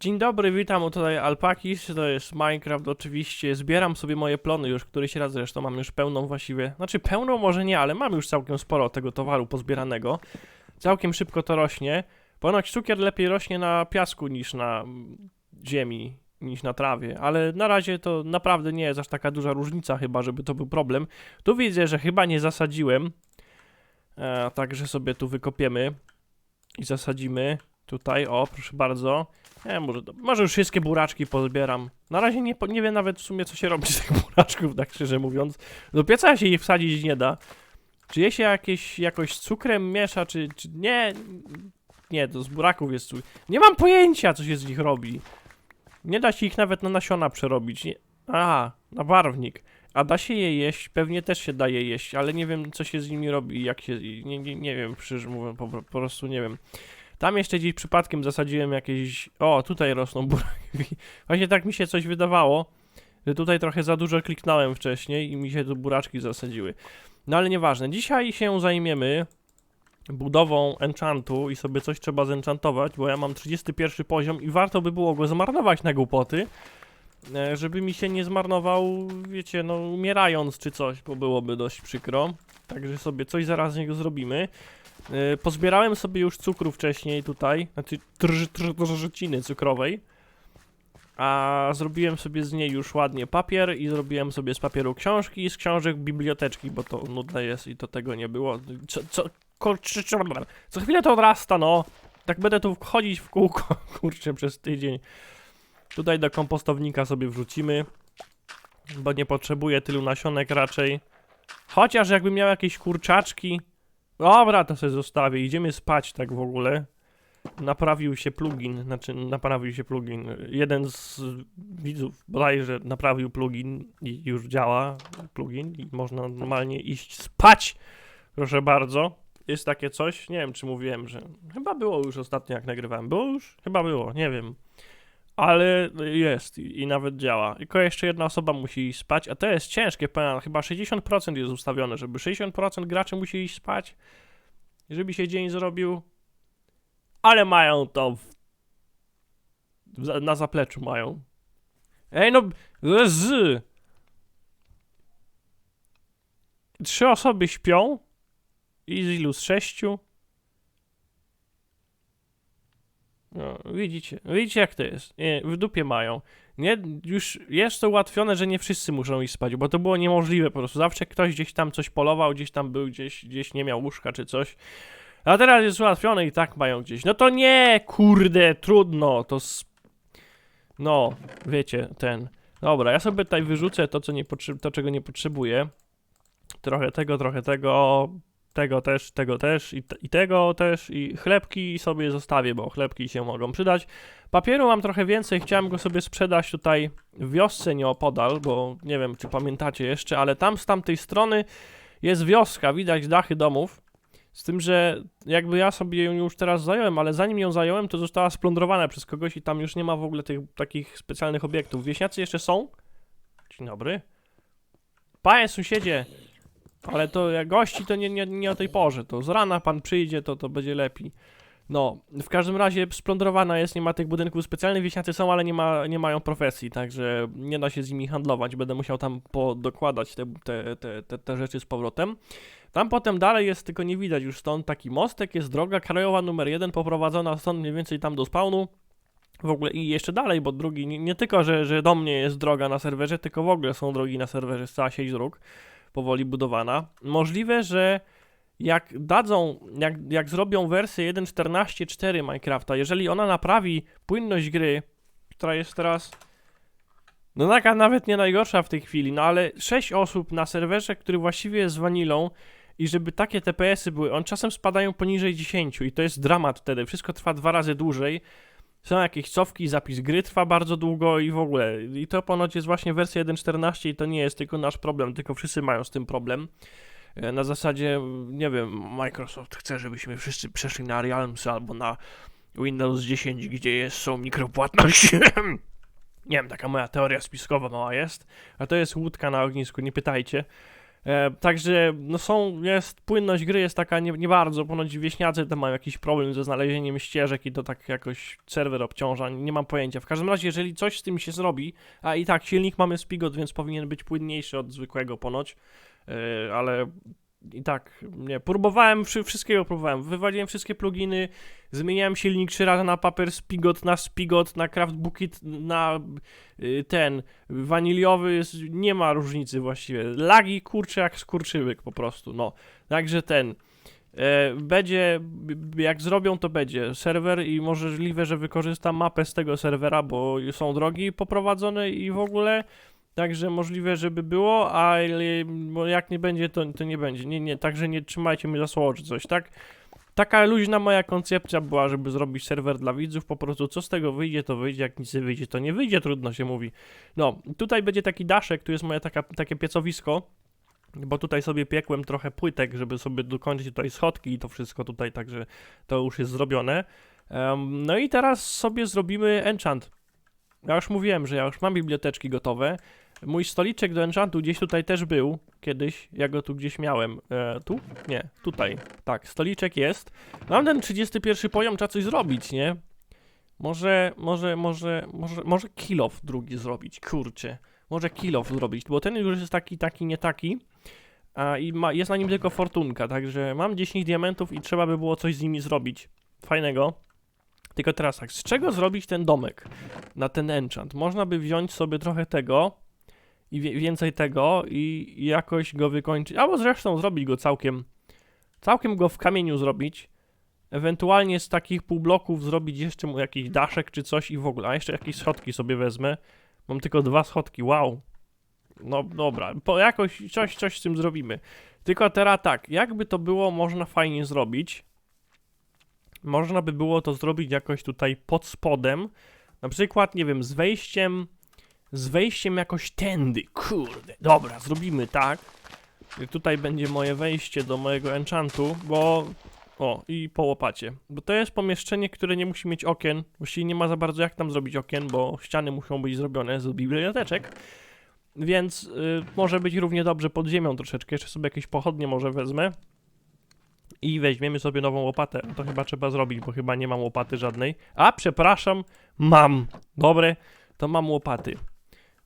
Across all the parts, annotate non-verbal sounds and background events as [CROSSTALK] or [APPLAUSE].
Dzień dobry, witam tutaj Alpakis, to jest Minecraft oczywiście, zbieram sobie moje plony już któryś raz zresztą, mam już pełną właściwie, znaczy pełną może nie, ale mam już całkiem sporo tego towaru pozbieranego, całkiem szybko to rośnie, ponoć cukier lepiej rośnie na piasku niż na ziemi, niż na trawie, ale na razie to naprawdę nie jest aż taka duża różnica chyba, żeby to był problem. Tu widzę, że chyba nie zasadziłem, e, także sobie tu wykopiemy i zasadzimy tutaj, o proszę bardzo. Nie, może, może już wszystkie buraczki pozbieram. Na razie nie, nie wiem nawet w sumie co się robi z tych [LAUGHS] buraczków, tak szczerze mówiąc. Do pieca się ich wsadzić nie da. Czy je się jakieś, jakoś cukrem miesza, czy, czy nie? Nie, to z buraków jest cukier. Nie mam pojęcia co się z nich robi. Nie da się ich nawet na nasiona przerobić. Nie. Aha, na barwnik. A da się je jeść, pewnie też się daje jeść, ale nie wiem co się z nimi robi jak się. Nie, nie, nie wiem, szczerze mówiąc, po, po prostu nie wiem. Tam jeszcze gdzieś przypadkiem zasadziłem jakieś. O, tutaj rosną buraki. [LAUGHS] Właśnie tak mi się coś wydawało, że tutaj trochę za dużo kliknąłem wcześniej i mi się tu buraczki zasadziły. No ale nieważne. Dzisiaj się zajmiemy budową enchantu i sobie coś trzeba zenchantować, bo ja mam 31 poziom i warto by było go zmarnować na głupoty, żeby mi się nie zmarnował, wiecie, no umierając czy coś, bo byłoby dość przykro. Także sobie coś zaraz z niego zrobimy. E, Pozbierałem sobie już cukru wcześniej tutaj, znaczy trz, trz, trzciny cukrowej. A zrobiłem sobie z niej już ładnie papier i zrobiłem sobie z papieru książki i z książek biblioteczki, bo to nudne jest i to tego nie było. Co, co- co chwilę to odrasta, no. Tak będę tu chodzić w kółko, kurczę, przez tydzień. Tutaj do kompostownika sobie wrzucimy, bo nie potrzebuję tylu nasionek raczej. Chociaż jakbym miał jakieś kurczaczki, Dobra, to sobie zostawię. Idziemy spać tak w ogóle. Naprawił się plugin, znaczy naprawił się plugin. Jeden z widzów bodajże naprawił plugin i już działa plugin i można normalnie iść spać. Proszę bardzo. Jest takie coś, nie wiem czy mówiłem, że chyba było już ostatnio jak nagrywałem. Było już? Chyba było, nie wiem. Ale jest i, i nawet działa. Tylko jeszcze jedna osoba musi iść spać, a to jest ciężkie, powiem, chyba 60% jest ustawione, żeby 60% graczy musi iść spać, żeby się dzień zrobił. Ale mają to w, w, na zapleczu mają. Ej no, z. Trzy osoby śpią i z ilu? Z sześciu? No, widzicie, widzicie jak to jest. Nie, w dupie mają. Nie, już jest to ułatwione, że nie wszyscy muszą iść spać, bo to było niemożliwe po prostu. Zawsze ktoś gdzieś tam coś polował, gdzieś tam był, gdzieś, gdzieś nie miał łóżka czy coś. A teraz jest ułatwione i tak mają gdzieś. No to nie, kurde, trudno, to s... No, wiecie, ten. Dobra, ja sobie tutaj wyrzucę to, co nie to czego nie potrzebuję. Trochę tego, trochę tego, tego też, tego też i, i tego też i chlebki sobie zostawię, bo chlebki się mogą przydać. Papieru mam trochę więcej, chciałem go sobie sprzedać tutaj w wiosce nieopodal, bo nie wiem czy pamiętacie jeszcze, ale tam z tamtej strony jest wioska, widać dachy domów. Z tym, że jakby ja sobie ją już teraz zająłem, ale zanim ją zająłem, to została splądrowana przez kogoś i tam już nie ma w ogóle tych takich specjalnych obiektów. Wieśniacy jeszcze są? Dzień dobry. Panie sąsiedzie, ale to jak gości to nie, nie, nie o tej porze. To z rana pan przyjdzie, to, to będzie lepiej. No, w każdym razie splądrowana jest, nie ma tych budynków specjalnych, wieśniacy są, ale nie, ma, nie mają profesji, także nie da się z nimi handlować. Będę musiał tam podokładać te, te, te, te, te rzeczy z powrotem. Tam potem dalej jest, tylko nie widać już stąd taki mostek, jest droga krajowa numer jeden poprowadzona stąd mniej więcej tam do spawnu. W ogóle i jeszcze dalej, bo drugi, nie, nie tylko, że, że do mnie jest droga na serwerze, tylko w ogóle są drogi na serwerze, cała sieć dróg powoli budowana. Możliwe, że jak dadzą, jak, jak zrobią wersję 1.14.4 Minecrafta, jeżeli ona naprawi płynność gry, która jest teraz no taka nawet nie najgorsza w tej chwili, no ale 6 osób na serwerze, który właściwie jest wanilą i żeby takie TPS-y były, on czasem spadają poniżej 10 i to jest dramat wtedy, wszystko trwa dwa razy dłużej, są jakieś cofki, zapis gry trwa bardzo długo i w ogóle. I to ponoć jest właśnie wersja 1.14 i to nie jest tylko nasz problem, tylko wszyscy mają z tym problem. E, Na zasadzie, nie wiem, Microsoft chce, żebyśmy wszyscy przeszli na Realms albo na Windows 10, gdzie jest, są mikropłatności. [LAUGHS] nie wiem, taka moja teoria spiskowa mała jest. A to jest łódka na ognisku, nie pytajcie. E, także no są, jest, płynność gry jest taka nie, nie bardzo, ponoć wieśniacy tam mają jakiś problem ze znalezieniem ścieżek i to tak jakoś serwer obciąża, nie mam pojęcia. W każdym razie, jeżeli coś z tym się zrobi, a i tak silnik mamy Spigot, więc powinien być płynniejszy od zwykłego ponoć, e, ale i tak, nie, próbowałem, wszy- wszystkiego próbowałem, wywaliłem wszystkie pluginy, zmieniałem silnik trzy razy na Paper Spigot, na Spigot, na Craft Bucket, na y, ten, waniliowy, jest, nie ma różnicy właściwie, lagi kurcze jak skurczybyk po prostu, no, także ten, e, będzie, jak zrobią to będzie. Serwer i możliwe, że wykorzystam mapę z tego serwera, bo są drogi poprowadzone i w ogóle, Także możliwe, żeby było, ale jak nie będzie, to, to nie będzie. Nie, nie, także nie trzymajcie mnie za słowo czy coś, tak? Taka luźna moja koncepcja była, żeby zrobić serwer dla widzów, po prostu co z tego wyjdzie, to wyjdzie, jak nic nie wyjdzie, to nie wyjdzie, trudno się mówi. No, tutaj będzie taki daszek, tu jest moje taka, takie piecowisko, bo tutaj sobie piekłem trochę płytek, żeby sobie dokończyć tutaj schodki i to wszystko tutaj, także to już jest zrobione. Em, no i teraz sobie zrobimy enchant. Ja już mówiłem, że ja już mam biblioteczki gotowe. Mój stoliczek do enchantu gdzieś tutaj też był kiedyś. Ja go tu gdzieś miałem. E, tu? Nie, tutaj. Tak, stoliczek jest. Mam ten 31 poziom, trzeba coś zrobić, nie? Może, może, może, może, może kill off drugi zrobić, kurczę. Może kill off zrobić, bo ten już jest taki, taki, nie taki. A, I ma, jest na nim tylko fortunka, także mam 10 diamentów i trzeba by było coś z nimi zrobić. Fajnego. Tylko teraz tak, z czego zrobić ten domek na ten enchant? Można by wziąć sobie trochę tego i więcej tego i jakoś go wykończyć, albo zresztą zrobić go całkiem, całkiem go w kamieniu zrobić. Ewentualnie z takich półbloków zrobić jeszcze mu jakiś daszek czy coś i w ogóle, a jeszcze jakieś schodki sobie wezmę. Mam tylko dwa schodki, wow. No dobra, po jakoś coś, coś z tym zrobimy. Tylko teraz tak, jakby to było można fajnie zrobić, można by było to zrobić jakoś tutaj pod spodem, na przykład, nie wiem, z wejściem, z wejściem jakoś tędy, kurde, dobra, zrobimy tak. I Tutaj będzie moje wejście do mojego enchantu, bo, o, i po łopacie, bo to jest pomieszczenie, które nie musi mieć okien, właściwie nie ma za bardzo jak tam zrobić okien, bo ściany muszą być zrobione z biblioteczek, więc y, może być równie dobrze pod ziemią troszeczkę, jeszcze sobie jakieś pochodnie może wezmę i weźmiemy sobie nową łopatę. To chyba trzeba zrobić, bo chyba nie mam łopaty żadnej. A, przepraszam, mam. Dobre, to mam łopaty.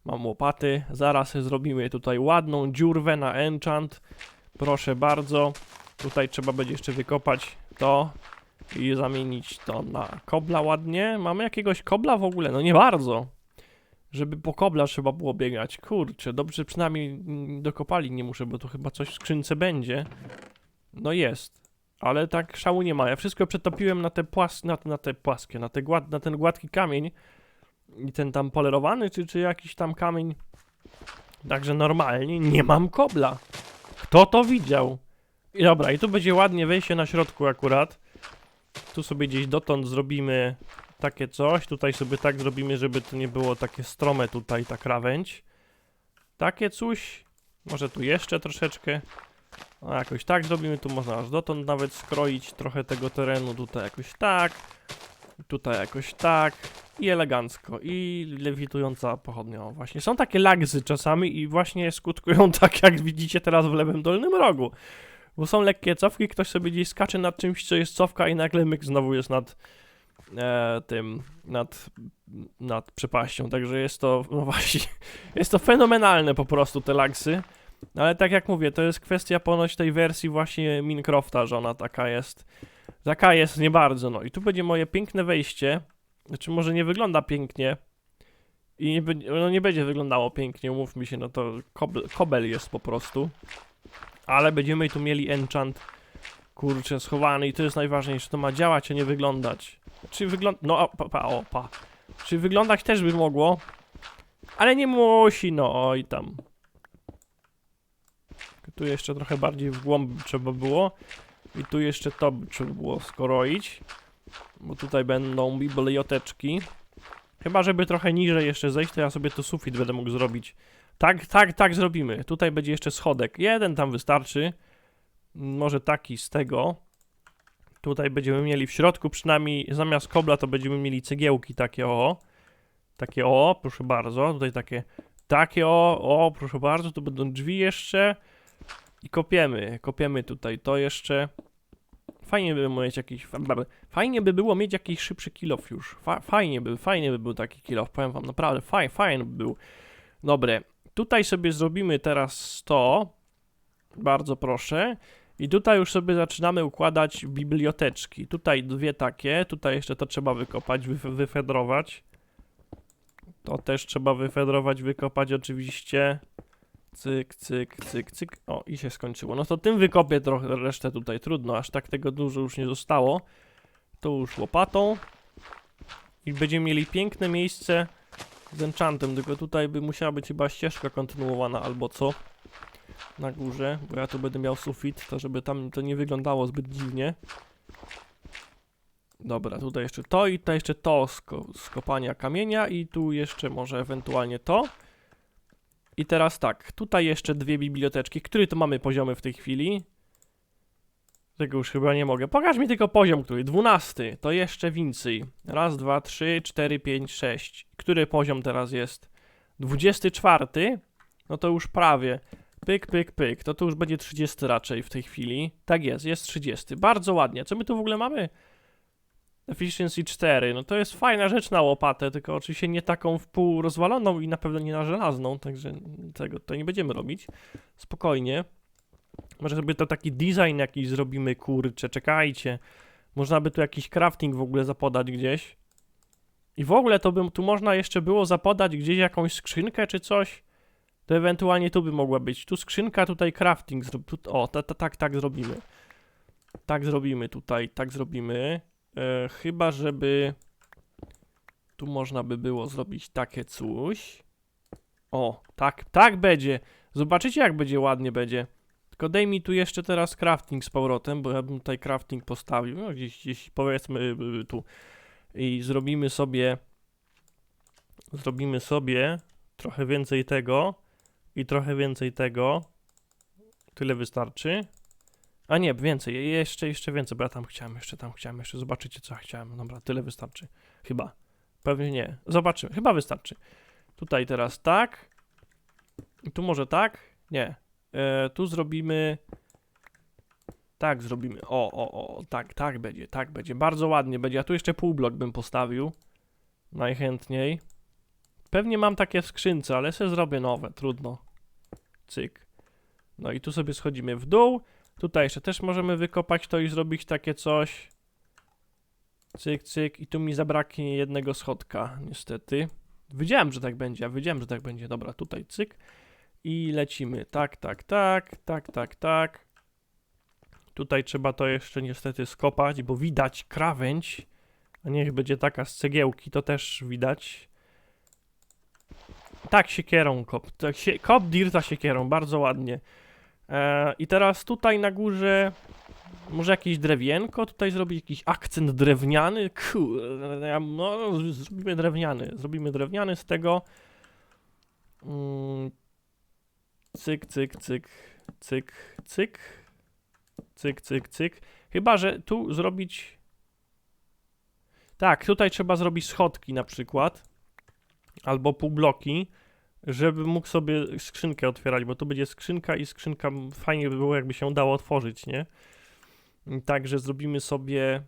Mam łopaty. Zaraz zrobimy tutaj ładną dziurwę na enchant. Proszę bardzo. Tutaj trzeba będzie jeszcze wykopać to i zamienić to na kobla ładnie. Mamy jakiegoś kobla w ogóle? No nie bardzo. Żeby po kobla trzeba było biegać. Kurczę, dobrze przynajmniej dokopali nie muszę, bo to chyba coś w skrzynce będzie. No jest. Ale tak szału nie ma. Ja wszystko przetopiłem na te płas... na, na te płaskie, na, te gład... na ten gładki kamień. I ten tam polerowany, czy, czy jakiś tam kamień. Także normalnie nie mam kobla. Kto to widział? I dobra, i tu będzie ładnie wejście na środku akurat. Tu sobie gdzieś dotąd zrobimy takie coś. Tutaj sobie tak zrobimy, żeby to nie było takie strome tutaj, ta krawędź. Takie coś. Może tu jeszcze troszeczkę. No jakoś tak zrobimy, tu można aż dotąd nawet skroić trochę tego terenu, tutaj jakoś tak, tutaj jakoś tak i elegancko i lewitująca pochodnia, właśnie. Są takie lagzy czasami i właśnie skutkują [LAUGHS] tak jak widzicie teraz w lewym dolnym rogu, bo są lekkie cofki, ktoś sobie gdzieś skacze nad czymś, co jest cofka i nagle myk znowu jest nad e, tym, nad, nad przepaścią, także jest to, [LAUGHS] no właśnie, jest to fenomenalne po prostu te lagsy. Ale tak jak mówię, to jest kwestia ponoć tej wersji właśnie Minecrafta, że ona taka jest. Taka jest nie bardzo, no. I tu będzie moje piękne wejście. Znaczy może nie wygląda pięknie. I nie, no nie będzie wyglądało pięknie, umówmy się, no to kobel, kobel jest po prostu. Ale będziemy tu mieli enchant, kurczę, schowany i to jest najważniejsze, to ma działać, a nie wyglądać. Czy wygląda, no o, pa, pa, o, pa. Czy wyglądać też by mogło, ale nie musi, no oj tam. Tu jeszcze trochę bardziej w głąb trzeba było. I tu jeszcze to trzeba było skoroić. Bo tutaj będą biblioteczki. Chyba, żeby trochę niżej jeszcze zejść, to ja sobie tu sufit będę mógł zrobić. Tak, tak, tak zrobimy. Tutaj będzie jeszcze schodek. Jeden tam wystarczy. Może taki z tego. Tutaj będziemy mieli w środku przynajmniej zamiast kobla to będziemy mieli cegiełki takie o. Takie o, proszę bardzo. Tutaj takie, takie o, o, proszę bardzo. Tu będą drzwi jeszcze. I kopiemy, kopiemy tutaj to jeszcze. Fajnie by było mieć jakiś. Fajnie by było mieć jakiś szybszy kilof już. Fa fajnie by, fajnie by był taki kilof, powiem wam, naprawdę faj, fajny by był. Dobre, tutaj sobie zrobimy teraz to. Bardzo proszę. I tutaj już sobie zaczynamy układać biblioteczki. Tutaj dwie takie, tutaj jeszcze to trzeba wykopać, wy wyfedrować. To też trzeba wyfedrować, wykopać oczywiście. Cyk, cyk, cyk, cyk. O, i się skończyło. No to tym wykopię trochę resztę tutaj. Trudno, aż tak tego dużo już nie zostało. To już łopatą. I będziemy mieli piękne miejsce z enchantem, tylko tutaj by musiała być chyba ścieżka kontynuowana albo co. Na górze, bo ja tu będę miał sufit, to żeby tam to nie wyglądało zbyt dziwnie. Dobra, tutaj jeszcze to i tutaj jeszcze to sko z kopania kamienia i tu jeszcze może ewentualnie to. I teraz tak, tutaj jeszcze dwie biblioteczki. Który to mamy poziomy w tej chwili? Tego już chyba nie mogę. Pokaż mi tylko poziom, który. Dwunasty. To jeszcze więcej. Raz, dwa, trzy, cztery, pięć, sześć. Który poziom teraz jest? Dwudziesty czwarty. No to już prawie. Pyk, pyk, pyk. To to już będzie 30 raczej w tej chwili. Tak jest, jest 30. Bardzo ładnie. Co my tu w ogóle mamy? Efficiency 4. No to jest fajna rzecz na łopatę, tylko oczywiście nie taką w pół rozwaloną i na pewno nie na żelazną, także tego to nie będziemy robić. Spokojnie. Może sobie to taki design jakiś zrobimy, kurczę, czekajcie. Można by tu jakiś crafting w ogóle zapodać gdzieś. I w ogóle to by tu można jeszcze było zapodać gdzieś jakąś skrzynkę czy coś. To ewentualnie tu by mogła być. Tu skrzynka, tutaj crafting. o, ta, ta, tak, tak zrobimy. Tak zrobimy tutaj, tak zrobimy. E, chyba, żeby tu można by było zrobić takie coś. O, tak, tak będzie. Zobaczycie, jak będzie ładnie będzie. Tylko daj mi tu jeszcze teraz crafting z powrotem, bo ja bym tutaj crafting postawił. No, gdzieś, gdzieś powiedzmy y, tu. I zrobimy sobie. Zrobimy sobie trochę więcej tego i trochę więcej tego. Tyle wystarczy. A nie, więcej, jeszcze, jeszcze więcej, bo ja tam chciałem, jeszcze tam chciałem, jeszcze zobaczycie co ja chciałem. Dobra, tyle wystarczy. Chyba. Pewnie nie. Zobaczymy, chyba wystarczy. Tutaj teraz tak. I tu może tak? Nie. E, tu zrobimy... Tak zrobimy. O, o, o, tak, tak będzie, tak będzie. Bardzo ładnie będzie. A tu jeszcze pół blok bym postawił. Najchętniej. Pewnie mam takie w skrzynce, ale sobie zrobię nowe, trudno. Cyk. No i tu sobie schodzimy w dół. Tutaj jeszcze też możemy wykopać to i zrobić takie coś. Cyk, cyk. I tu mi zabraknie jednego schodka, niestety. Wiedziałem, że tak będzie, ja wiedziałem, że tak będzie. Dobra, tutaj cyk. I lecimy. Tak, tak, tak, tak, tak, tak. Tutaj trzeba to jeszcze niestety skopać, bo widać krawędź. A niech będzie taka z cegiełki, to też widać. Tak, siekierą kop. Tak, kop dirta siekierą, bardzo ładnie. E, I teraz tutaj na górze może jakieś drewienko, tutaj zrobić jakiś akcent drewniany. Kurde, no zrobimy drewniany, zrobimy drewniany z tego. Mm, cyk, cyk, cyk, cyk, cyk, cyk, cyk, cyk. Chyba, że tu zrobić... Tak, tutaj trzeba zrobić schodki na przykład. Albo półbloki żeby mógł sobie skrzynkę otwierać, bo tu będzie skrzynka i skrzynka fajnie by było, jakby się dało otworzyć, nie? Także zrobimy sobie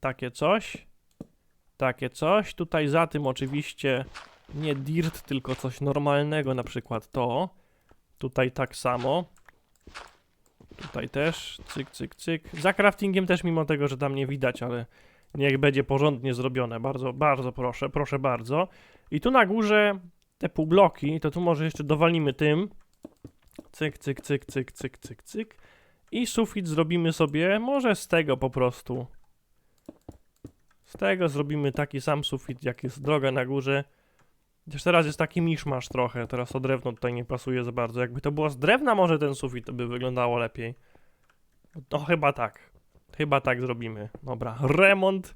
takie coś, takie coś. Tutaj za tym oczywiście nie dirt, tylko coś normalnego, na przykład to. Tutaj tak samo. Tutaj też, cyk, cyk, cyk. Za craftingiem też, mimo tego, że tam nie widać, ale niech będzie porządnie zrobione. Bardzo, bardzo proszę, proszę bardzo. I tu na górze te półbloki, to tu może jeszcze dowalimy tym. Cyk, cyk, cyk, cyk, cyk, cyk, cyk. I sufit zrobimy sobie, może z tego po prostu. Z tego zrobimy taki sam sufit, jak jest droga na górze. Chociaż teraz jest taki miszmasz trochę, teraz to drewno tutaj nie pasuje za bardzo. Jakby to było z drewna może ten sufit, by wyglądało lepiej. No chyba tak. Chyba tak zrobimy. Dobra, remont.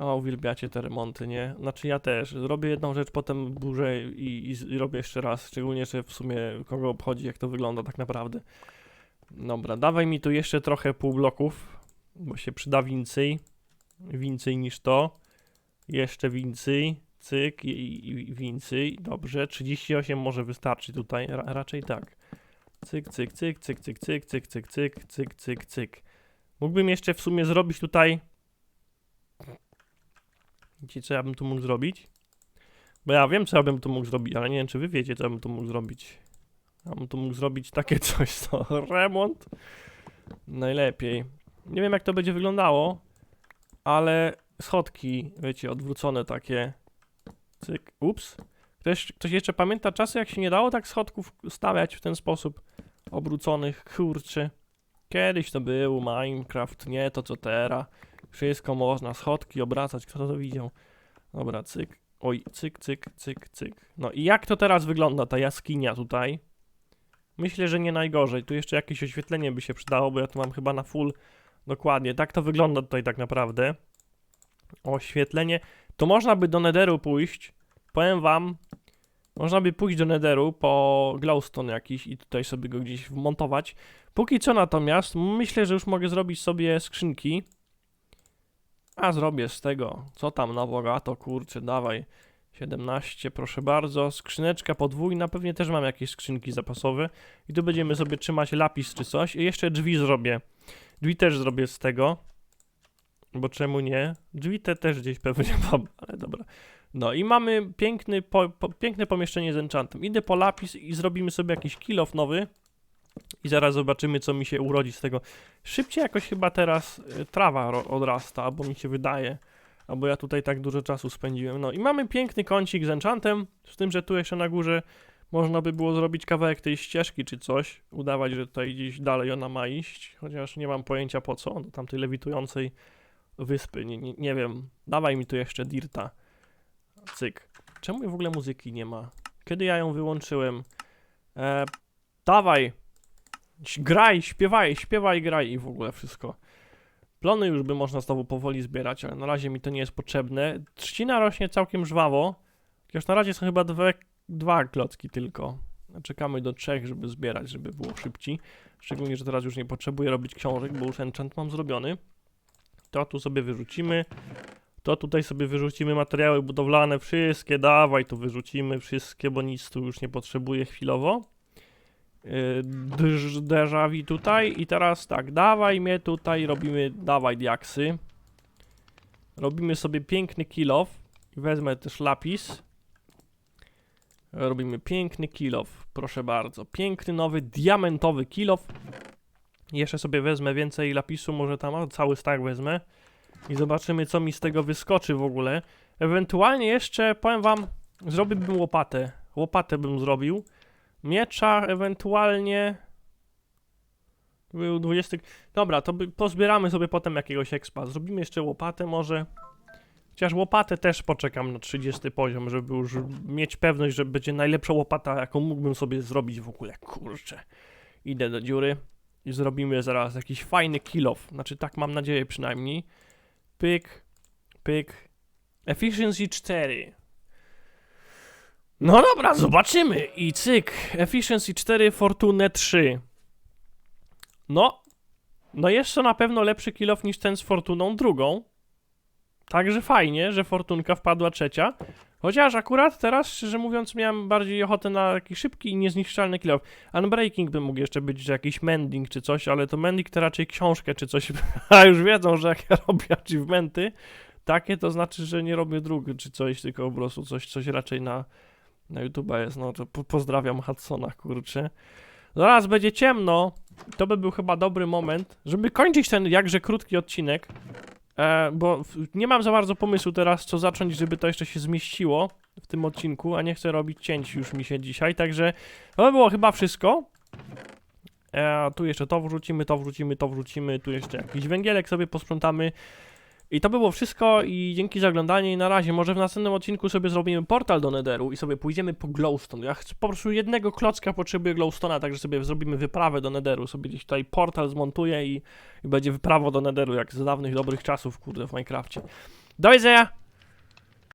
O, uwielbiacie te remonty, nie? Znaczy ja też. Zrobię jedną rzecz, potem burzę i, i, i robię jeszcze raz. Szczególnie, że w sumie kogo obchodzi, jak to wygląda tak naprawdę. Dobra, dawaj mi tu jeszcze trochę półbloków, bo się przyda więcej. Więcej niż to. Jeszcze więcej. Cyk i, i, i więcej. Dobrze, 38 może wystarczy tutaj. Ra, raczej tak. Cyk, cyk, cyk, cyk, cyk, cyk, cyk, cyk, cyk, cyk, cyk, cyk. Mógłbym jeszcze w sumie zrobić tutaj... Wiecie, co ja bym tu mógł zrobić? Bo ja wiem, co ja bym tu mógł zrobić, ale nie wiem, czy wy wiecie, co ja bym tu mógł zrobić. Ja bym tu mógł zrobić takie [LAUGHS] coś, co remont. Najlepiej. Nie wiem, jak to będzie wyglądało, ale schodki, wiecie, odwrócone takie. Cyk, ups. Ktoś, ktoś jeszcze pamięta czasy, jak się nie dało tak schodków stawiać w ten sposób obróconych, kurczy. Kiedyś to był Minecraft, nie to co teraz. Wszystko można, schodki obracać, kto to widział. Dobra, cyk. Oj, cyk, cyk, cyk, cyk. No i jak to teraz wygląda ta jaskinia tutaj? Myślę, że nie najgorzej. Tu jeszcze jakieś oświetlenie by się przydało, bo ja tu mam chyba na full dokładnie. Tak to wygląda tutaj tak naprawdę. Oświetlenie. To można by do Netheru pójść. Powiem wam, można by pójść do Netheru po glowstone jakiś i tutaj sobie go gdzieś wmontować. Póki co natomiast myślę, że już mogę zrobić sobie skrzynki. A zrobię z tego. Co tam na bogato, kurczę, dawaj. 17, proszę bardzo. Skrzyneczka podwójna, pewnie też mam jakieś skrzynki zapasowe. I tu będziemy sobie trzymać lapis czy coś. I jeszcze drzwi zrobię. Drzwi też zrobię z tego. Bo czemu nie? Drzwi te też gdzieś pewnie [LAUGHS] mam, ale dobra. No i mamy piękny, po, po, piękne pomieszczenie z enchantem. Idę po lapis i zrobimy sobie jakiś kill off nowy. I zaraz zobaczymy, co mi się urodzi z tego. Szybciej jakoś chyba teraz y, trawa odrasta, albo mi się wydaje. Albo ja tutaj tak dużo czasu spędziłem. No i mamy piękny kącik z enchantem, z tym, że tu jeszcze na górze można by było zrobić kawałek tej ścieżki czy coś. Udawać, że tutaj gdzieś dalej ona ma iść. Chociaż nie mam pojęcia po co, do tamtej lewitującej wyspy. Nie, nie, nie wiem. Dawaj mi tu jeszcze dirta. Cyk. Czemu w ogóle muzyki nie ma? Kiedy ja ją wyłączyłem? E, dawaj! Graj, śpiewaj, śpiewaj, graj i w ogóle wszystko. Plony już by można znowu powoli zbierać, ale na razie mi to nie jest potrzebne. Trzcina rośnie całkiem żwawo. Chociaż na razie są chyba dwa, dwa klocki tylko. Czekamy do trzech, żeby zbierać, żeby było szybciej. Szczególnie, że teraz już nie potrzebuję robić książek, bo już enchant mam zrobiony. To tu sobie wyrzucimy. To tutaj sobie wyrzucimy materiały budowlane, wszystkie, dawaj tu wyrzucimy wszystkie, bo nic tu już nie potrzebuję chwilowo. Yy, drż- Derzawi tutaj i teraz tak, dawaj mnie tutaj, robimy, dawaj diaksy. Robimy sobie piękny kill off. Wezmę też lapis. Robimy piękny kill off, proszę bardzo. Piękny, nowy, diamentowy kill off. Jeszcze sobie wezmę więcej lapisu, może tam cały stack wezmę. I zobaczymy, co mi z tego wyskoczy w ogóle. Ewentualnie jeszcze, powiem wam, zrobiłbym łopatę. Łopatę bym zrobił. Miecza ewentualnie... Był 20... Dobra, to by, pozbieramy sobie potem jakiegoś expa. Zrobimy jeszcze łopatę może. Chociaż łopatę też poczekam na 30 poziom, żeby już mieć pewność, że będzie najlepsza łopata, jaką mógłbym sobie zrobić w ogóle. Kurczę. Idę do dziury i zrobimy zaraz jakiś fajny kill off. Znaczy tak mam nadzieję przynajmniej. Pyk, pyk. Efficiency 4. No dobra, zobaczymy. I cyk. Efficiency 4, Fortune 3. No. No jest to na pewno lepszy kill off niż ten z Fortuną drugą. Także fajnie, że Fortunka wpadła trzecia. Chociaż akurat teraz, szczerze mówiąc, miałem bardziej ochotę na taki szybki i niezniszczalny kill off. Unbreaking by mógł jeszcze być, że jakiś mending czy coś, ale to mending to raczej książkę czy coś. [LAUGHS] A już wiedzą, że jak ja [LAUGHS] robię achievementy, takie to znaczy, że nie robię drugi czy coś, tylko po prostu coś, coś raczej na, na YouTube jest. No to po, pozdrawiam Hudsona, kurczę. Zaraz będzie ciemno. To by był chyba dobry moment, żeby kończyć ten jakże krótki odcinek. E, bo nie mam za bardzo pomysłu teraz, co zacząć, żeby to jeszcze się zmieściło w tym odcinku, a nie chcę robić cięć już mi się dzisiaj, także to by było chyba wszystko. E, tu jeszcze to wrzucimy, to wrzucimy, to wrzucimy, tu jeszcze jakiś węgielek sobie posprzątamy. I to by było wszystko i dzięki za oglądanie i na razie. Może w następnym odcinku sobie zrobimy portal do Netheru i sobie pójdziemy po glowstone. Ja po prostu jednego klocka potrzebuję glowstona, także sobie zrobimy wyprawę do Netheru. Sobie gdzieś tutaj portal zmontuję i, i będzie wyprawa do Netheru, jak z dawnych dobrych czasów, kurde, w Minecrafcie. Do widzenia!